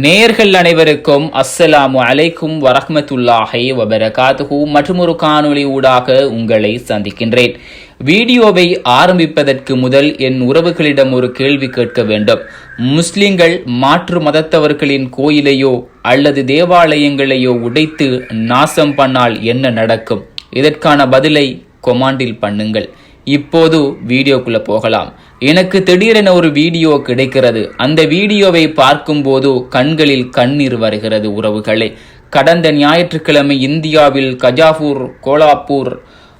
நேர்கள் அனைவருக்கும் அஸ்ஸலாமு அலைக்கும் வரஹமத்துல்லாஹி வபரகாத்துஹு. மற்றும் ஒரு காணொளி ஊடாக உங்களை சந்திக்கின்றேன். வீடியோவை ஆரம்பிப்பதற்கு முதல் என் உறவுகளிடம் ஒரு கேள்வி கேட்க வேண்டும். முஸ்லிம்கள் மாற்று மதத்தவர்களின் கோயிலையோ அல்லது தேவாலயங்களையோ உடைத்து நாசம் பண்ணால் என்ன நடக்கும்? இதற்கான பதிலை கொமாண்டில் பண்ணுங்கள். இப்போது வீடியோக்குள்ளே போகலாம். எனக்கு திடீரென ஒரு வீடியோ கிடைக்கிறது. அந்த வீடியோவை பார்க்கும்போது கண்களில் கண்ணீர் வருகிறது உறவுகளே. கடந்த ஞாயிற்றுக்கிழமை இந்தியாவில் கஜாபூர் கோலாப்பூர்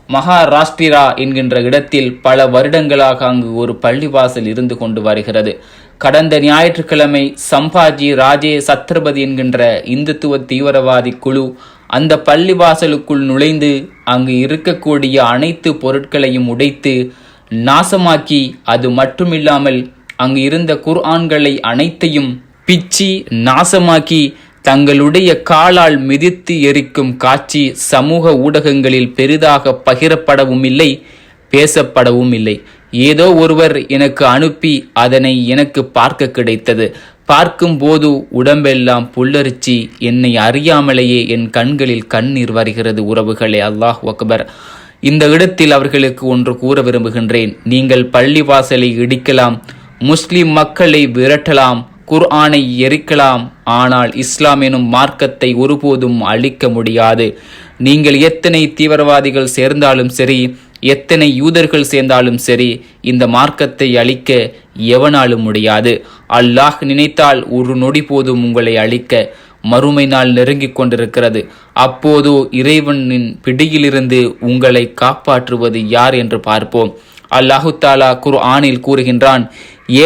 மகாராஷ்டிரா என்கின்ற இடத்தில் பல வருடங்களாக அங்கு ஒரு பள்ளிவாசல் இருந்து கொண்டு வருகிறது. கடந்த ஞாயிற்றுக்கிழமை சம்பாஜி ராஜே சத்ரபதி என்கின்ற இந்துத்துவ தீவிரவாதி குழு அந்த பள்ளிவாசலுக்குள் நுழைந்து அங்கு இருக்கக்கூடிய அனைத்து பொருட்களையும் உடைத்து நாசமாக்கி அது மட்டுமில்லாமல் அங்கு இருந்த குர்ஆன்களை அனைத்தையும் பிச்சி நாசமாக்கி தங்களுடைய காலால் மிதித்து எரிக்கும் காட்சி சமூக ஊடகங்களில் பெரிதாக பகிரப்படவும் இல்லை பேசப்படவும் இல்லை ஏதோ ஒருவர் எனக்கு அனுப்பி அதனை எனக்கு பார்க்க கிடைத்தது. பார்க்கும்போது உடம்பெல்லாம் புல்லரிச்சி என்னை அறியாமலேயே என் கண்களில் கண்ணீர் வருகிறது உறவுகளே. அல்லாஹ் அக்பர். இந்த இடத்தில் அவர்களுக்கு ஒன்று கூற விரும்புகின்றேன். நீங்கள் பள்ளிவாசலை இடிக்கலாம் முஸ்லிம் மக்களை விரட்டலாம் குர்ஆனை எரிக்கலாம் ஆனால் இஸ்லாம் எனும் மார்க்கத்தை ஒருபோதும் அழிக்க முடியாது. நீங்கள் எத்தனை தீவிரவாதிகள் சேர்ந்தாலும் சரி எத்தனை யூதர்கள் சேர்ந்தாலும் சரி இந்த மார்க்கத்தை அழிக்க எவனாலும் முடியாது. அல்லாஹ் நினைத்தால் ஒரு நொடி போதும் உங்களை அழிக்க. மறுமை நாள் நெருங்கிக் கொண்டிருக்கிறது. அப்போதோ இறைவனின் பிடியிலிருந்து உங்களை காப்பாற்றுவது யார் என்று பார்ப்போம். அல்லாஹு தாலா குர் ஆனில் கூறுகின்றான்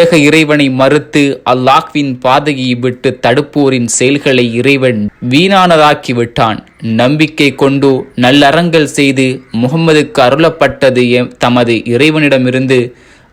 ஏக இறைவனை மறுத்து அல்லாஹ்வின் பாதையை விட்டு தடுப்போரின் செயல்களை இறைவன் வீணானதாக்கி விட்டான் நம்பிக்கை கொண்டு நல்லறங்கள் செய்து முகம்மதுக்கு அருளப்பட்டது தமது இறைவனிடமிருந்து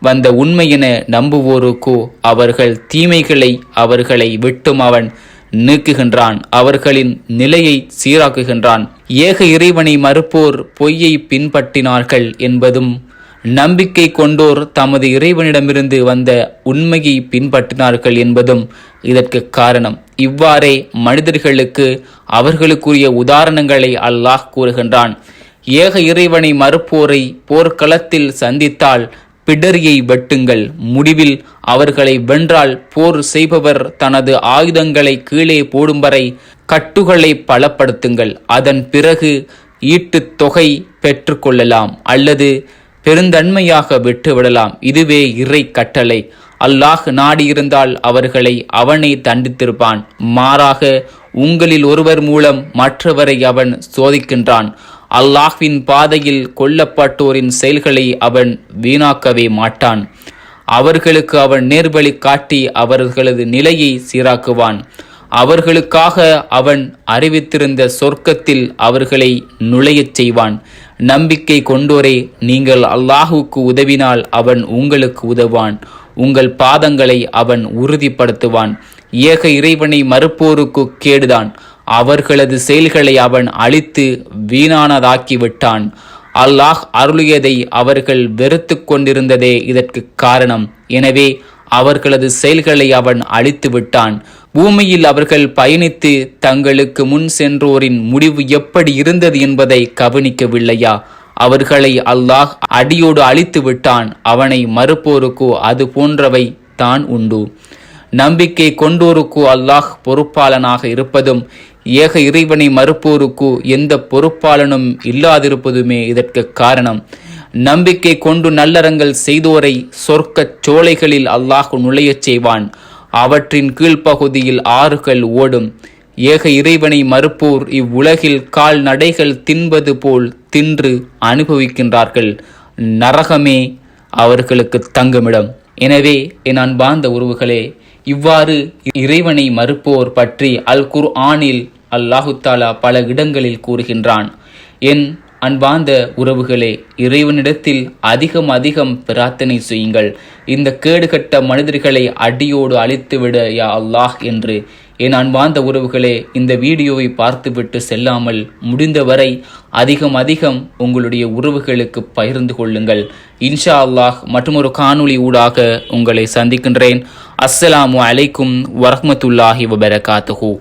வந்த உண்மை என நம்புவோருக்கோ அவர்கள் தீமைகளை அவர்களை விட்டும் அவன். நீக்குகின்றான். அவர்களின் நிலையை சீராக்குகின்றான். ஏக இறைவனை மறுப்போர் பொய்யை பின்பற்றினார்கள் என்பதும் நம்பிக்கை கொண்டோர் தமது இறைவனிடமிருந்து வந்த உண்மையை பின்பற்றினார்கள் என்பதும் இதற்கு காரணம். இவ்வாறே மனிதர்களுக்கு அவர்களுக்குரிய உதாரணங்களை அல்லாஹ் கூறுகின்றான். ஏக இறைவனை மறுப்போரை போர்க்களத்தில் சந்தித்தால் பிடரியை வெட்டுங்கள். முடிவில் அவர்களை வென்றால் போர் செய்பவர் தனது ஆயுதங்களை கீழே போடும் வரை கட்டுகளை பலப்படுத்துங்கள். அதன் பிறகு ஈட்டுத் தொகை பெற்றுக்கொள்ளலாம் அல்லது பெருந்தன்மையாக விட்டுவிடலாம். இதுவே இறை கட்டளை. அல்லாஹ் நாடியிருந்தால் அவர்களை அவனே தண்டித்திருப்பான். மாறாக உங்களில் ஒருவர் மூலம் மற்றவரை அவன் சோதிக்கின்றான். அல்லாஹ்வின் பாதையில் கொல்லப்பட்டோரின் செயல்களை அவன் வீணாக்கவே மாட்டான். அவர்களுக்கு அவன் நேர்வழி காட்டி அவர்களது நிலையை சீராக்குவான். அவர்களுக்காக அவன் அறிவித்திருந்த சொர்க்கத்தில் அவர்களை நுழையச் செய்வான். நம்பிக்கை கொண்டோரே நீங்கள் அல்லாஹுக்கு உதவினால் அவன் உங்களுக்கு உதவான். உங்கள் பாதங்களை அவன் உறுதிப்படுத்துவான். ஏக இறைவனை மறுப்போருக்கு கேடுதான். அவர்களது செயல்களை அவன் அழித்து வீணானதாக்கி விட்டான் அல்லாஹ் அருளியதை அவர்கள் வெறுத்து கொண்டிருந்ததே இதற்கு காரணம். எனவே அவர்களது செயல்களை அவன் அழித்து விட்டான். பூமியில் அவர்கள் பயணித்து தங்களுக்கு முன் சென்றோரின் முடிவு எப்படி இருந்தது என்பதை கவனிக்கவில்லையா? அவர்களை அல்லாஹ் அடியோடு அழித்து விட்டான். அவனை மறுப்போருக்கோ அது போன்றவை தான் உண்டு. நம்பிக்கை கொண்டோருக்கு அல்லாஹ் பொறுப்பாளனாக இருப்பதும் ஏக இறைவனை மறுப்போருக்கு எந்த பொறுப்பாளனும் இல்லாதிருப்பதுமே இதற்கு காரணம். நம்பிக்கை கொண்டு நல்லறங்கள் செய்தோரை சொர்க்கச் சோலைகளில் அல்லாஹ் நுழையச் செய்வான். அவற்றின் கீழ்ப்பகுதியில் ஆறுகள் ஓடும். ஏக இறைவனை மறுப்போர் இவ்வுலகில் கால் நடைகள் தின்பது போல் தின்று அனுபவிக்கின்றார்கள். நரகமே அவர்களுக்கு தங்குமிடம். எனவே என் அன்பார்ந்த உறவுகளே இவ்வாறு இறைவனை மறுப்போர் பற்றி அல் குர் ஆனில் அல்லாஹுத்தாலா பல இடங்களில் கூறுகின்றான். என் அன்பார்ந்த உறவுகளே இறைவனிடத்தில் அதிகம் அதிகம் பிரார்த்தனை செய்யுங்கள். இந்த கேடுகட்ட மனிதர்களை அடியோடு அழித்துவிட யா அல்லாஹ் என்று. என் அன்பார்ந்த உறவுகளே இந்த வீடியோவை பார்த்துவிட்டு செல்லாமல் முடிந்தவரை அதிகம் அதிகம் உங்களுடைய உறவுகளுக்கு பகிர்ந்து கொள்ளுங்கள். இன்ஷா அல்லாஹ் மற்றொரு காணொளி ஊடாக உங்களை சந்திக்கின்றேன். அஸ்ஸலாமு அலைக்கும் வரஹ்மத்துல்லாஹி வபரகாத்துஹூ.